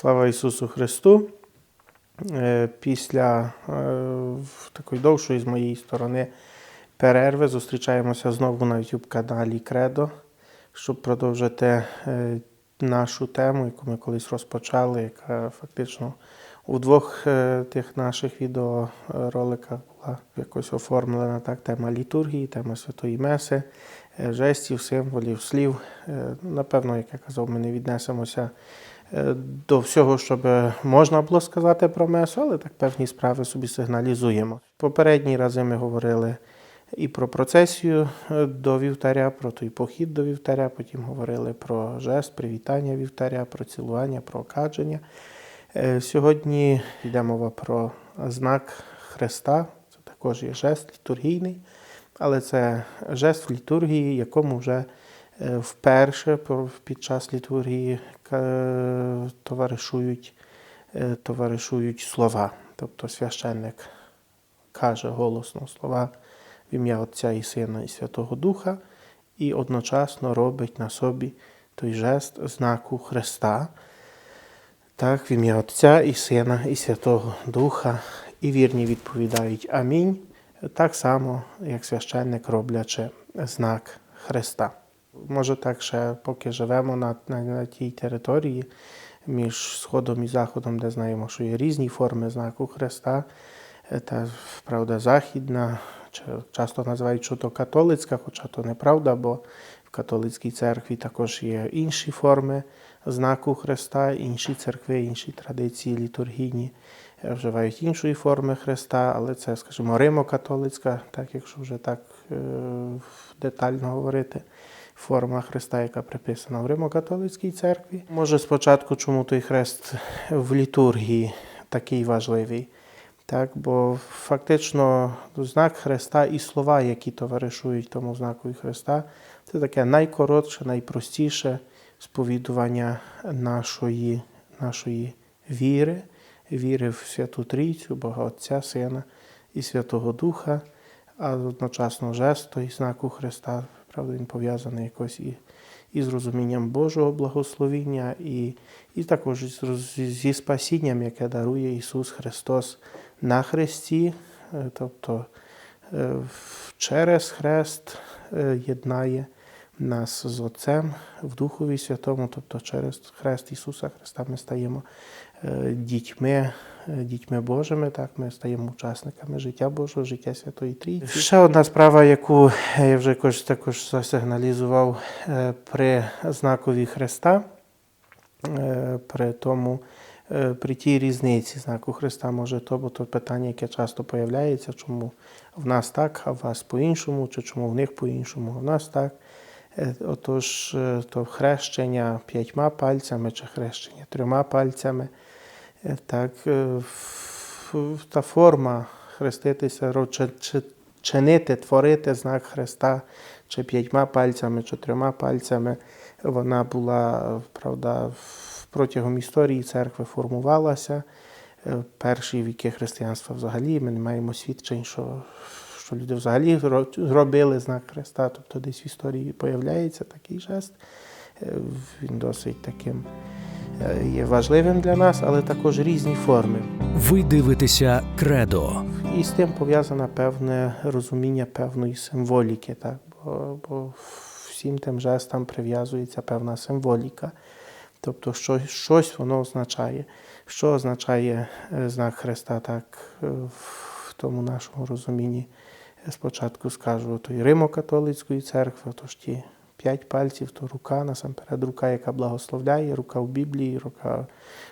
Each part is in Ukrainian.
Слава Ісусу Христу! Е, Після е, такої довшої з моєї сторони перерви зустрічаємося знову на YouTube каналі Кредо, щоб продовжити е, нашу тему, яку ми колись розпочали, яка фактично у двох тих наших відеороликах була якось оформлена так, тема літургії, тема Святої Меси, жестів, символів, слів. Напевно, як я казав, ми не віднесемося до всього, що би можна було сказати про месу, але так певні справи собі сигналізуємо. Попередні рази ми говорили і про процесію е, до вівтаря, про той похід до вівтаря, потім говорили про жест, привітання вівтаря, про цілування, про окадження. Е, Сьогодні йде мова про знак Христа, це також є жест літургійний, але це жест в літургії, якому вже е, вперше під час літургії товаришують, е, товаришують слова. Тобто священник каже голосно слова в ім'я Отця і Сина і Святого Духа, і одночасно робить на собі той жест знаку Христа. Так, в ім'я Отця і Сина і Святого Духа, і вірні відповідають Амінь, так само, як священник роблячи знак Христа. Може, так ще поки живемо на, на, на тій території між Сходом і Заходом, де знаємо, що є різні форми знаку Христа, е, та правда західна, часто називають, що то католицька, хоча то неправда, бо в католицькій церкві також є інші форми знаку Христа, інші церкви, інші традиції літургійні е, вживають іншої форми Христа, але це, скажімо, римо-католицька, так якщо вже так е, детально говорити, форма Христа, яка приписана в Римо-католицькій церкві. Може, спочатку, чому той хрест в літургії такий важливий? Так, бо фактично знак Христа і слова, які товаришують тому знаку Христа, це таке найкоротше, найпростіше сповідування нашої, нашої віри, віри в Святу Трійцю, Бога Отця, Сина і Святого Духа, а одночасно жест той знаку Христа, правда, він пов'язаний якось і, і з розумінням Божого благословіння, і, і також зі спасінням, яке дарує Ісус Христос на Христі, е, тобто е, через Хрест е, єднає нас з Отцем в Духові Святому, тобто через Хрест Ісуса Христа ми стаємо дітьми, е, дітьми Божими, так, ми стаємо учасниками життя Божого, життя Святої Трійці. Ще одна справа, яку я вже також засигналізував е, при знакові Христа, е, при тому, е, при тій різниці знаку Христа, може, то, бо то питання, яке часто появляється, чому в нас так, а в вас по-іншому, чи чому в них по-іншому, а в нас так. Е, Отож, е, то хрещення п'ятьма пальцями чи хрещення трьома пальцями. Е, Так, е, та форма хреститися, чинити, творити знак Христа чи п'ятьма пальцями, чи трьома пальцями, вона була, правда, протягом історії церкви формувалася. Е, Перші віки християнства взагалі ми не маємо свідчень, що, що люди взагалі зро- зробили знак Христа, тобто десь в історії появляється такий жест. Він досить таким є важливим для нас, але також різні форми. Ви дивитеся Кредо. І з тим пов'язане певне розуміння певної символіки, так? Бо, бо всім тим жестам прив'язується певна символіка. Тобто що, щось воно означає. Що означає е, знак Христа, так е, в тому нашому розумінні. Спочатку скажу то й Римо-католицької церкви, тож ті п'ять пальців, то рука, насамперед рука, яка благословляє, рука в Біблії, рука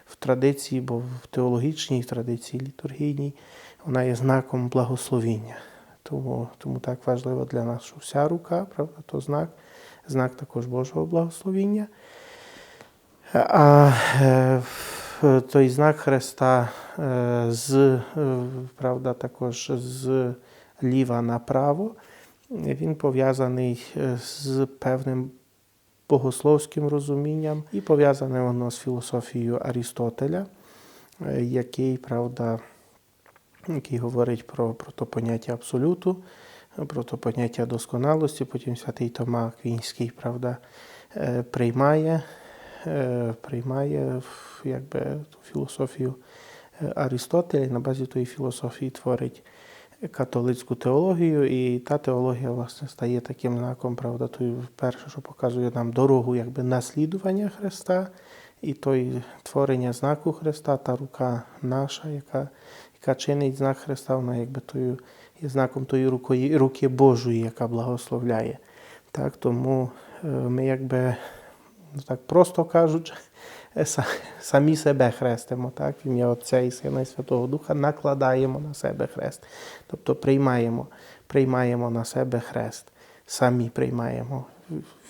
в традиції, бо в теологічній традиції літургійній вона є знаком благословіння. Тому, тому так важливо для нас, що вся рука, правда, то знак, знак також Божого благословіння. А е, той знак Христа е, з, е, правда, також з ліва направо, він пов'язаний е, з певним богословським розумінням і пов'язане воно з філософією Арістотеля, е, який, правда, який говорить про, про то поняття абсолюту, про то поняття досконалості. Потім святий Тома Квінський, правда, е, приймає приймає якби, ту філософію Аристотеля і на базі тої філософії творить католицьку теологію, і та теологія власне стає таким знаком, правда, тою перше, що показує нам дорогу якби наслідування Христа, і той творення знаку Христа, та рука наша, яка, яка чинить знак Христа, вона якби тою є знаком тої руки, руки Божої, яка благословляє. Так, тому е, ми якби так просто кажучи, е, самі себе хрестимо, так, в ім'я Отця і Сина і Святого Духа накладаємо на себе хрест. Тобто приймаємо, приймаємо на себе хрест, самі приймаємо,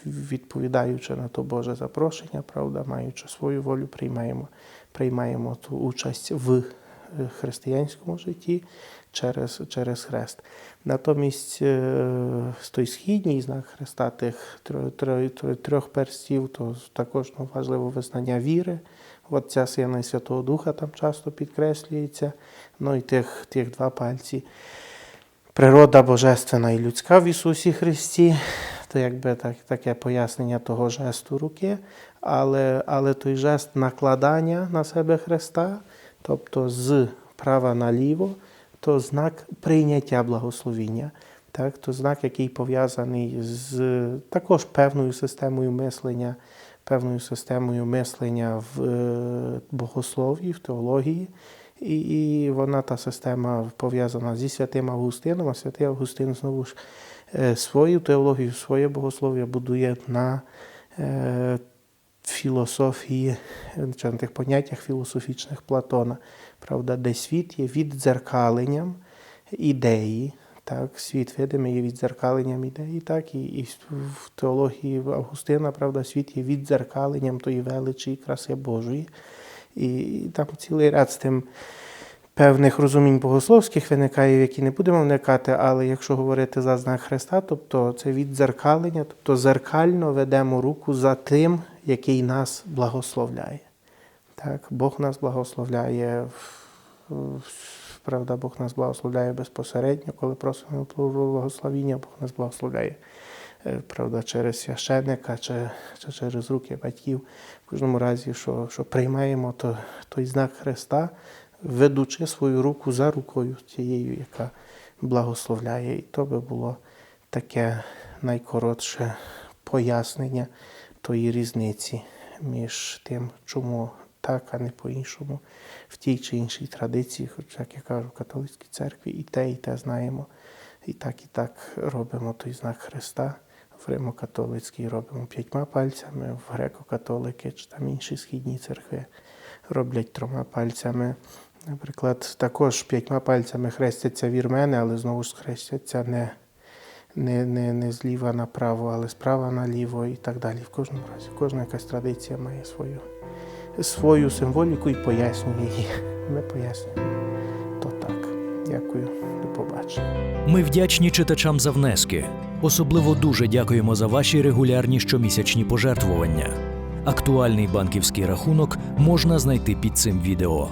відповідаючи на то Боже запрошення, правда, маючи свою волю, приймаємо, приймаємо ту участь в е, християнському житті через, через хрест. Натомість е, той східній знак хреста тих трьох перстів, то також ну, важливо визнання віри. Отця Сина і Святого Духа там часто підкреслюється. Ну і тих, тих два пальці. Природа божественна і людська в Ісусі Христі. То якби так, таке пояснення того жесту руки, але, але той жест накладання на себе Христа, тобто з права наліво, то знак прийняття благословіння. Так, то знак, який пов'язаний з також певною системою мислення, певною системою мислення в е, богослов'ї, в теології. І, і вона та система пов'язана зі святим Августином, а святий Августин знову ж е, свою теологію, своє богослов'я будує на е, філософії, е, чи на тих поняттях філософічних Платона, правда, де світ є віддзеркаленням ідеї. Так, світ видимий є віддзеркаленням ідеї, так, і, і в теології Августина, правда, світ є віддзеркаленням тої величі і краси Божої. І там цілий ряд з тим певних розумінь богословських виникає, в які не будемо вникати, але якщо говорити за знак Христа, тобто це віддзеркалення, тобто зеркально ведемо руку за тим, який нас благословляє. Так, Бог нас благословляє, правда, Бог нас благословляє безпосередньо, коли просимо про благословіння, Бог нас благословляє. е, Правда, через священника чи, чи через руки батьків. В кожному разі, що, що приймаємо то, той знак Христа, ведучи свою руку за рукою тією, яка благословляє. І то би було таке найкоротше пояснення тої різниці між тим, чому так, а не по-іншому, в тій чи іншій традиції, хоч, як я кажу, в католицькій церкві і те, і те знаємо. І так, і так робимо той знак Христа. В Римо-католицькій робимо п'ятьма пальцями, в греко-католики чи там інші східні церкви роблять трьома пальцями. Наприклад, також п'ятьма пальцями хрестяться вірмени, але знову ж хрестяться не, не, не, не зліва направо, але справа наліво і так далі. В кожному разі. Кожна якась традиція має свою, свою символіку і пояснює її. Ми пояснюємо. То так. Дякую, до побачення. Ми вдячні читачам за внески. Особливо дуже дякуємо за ваші регулярні щомісячні пожертвування. Актуальний банківський рахунок можна знайти під цим відео.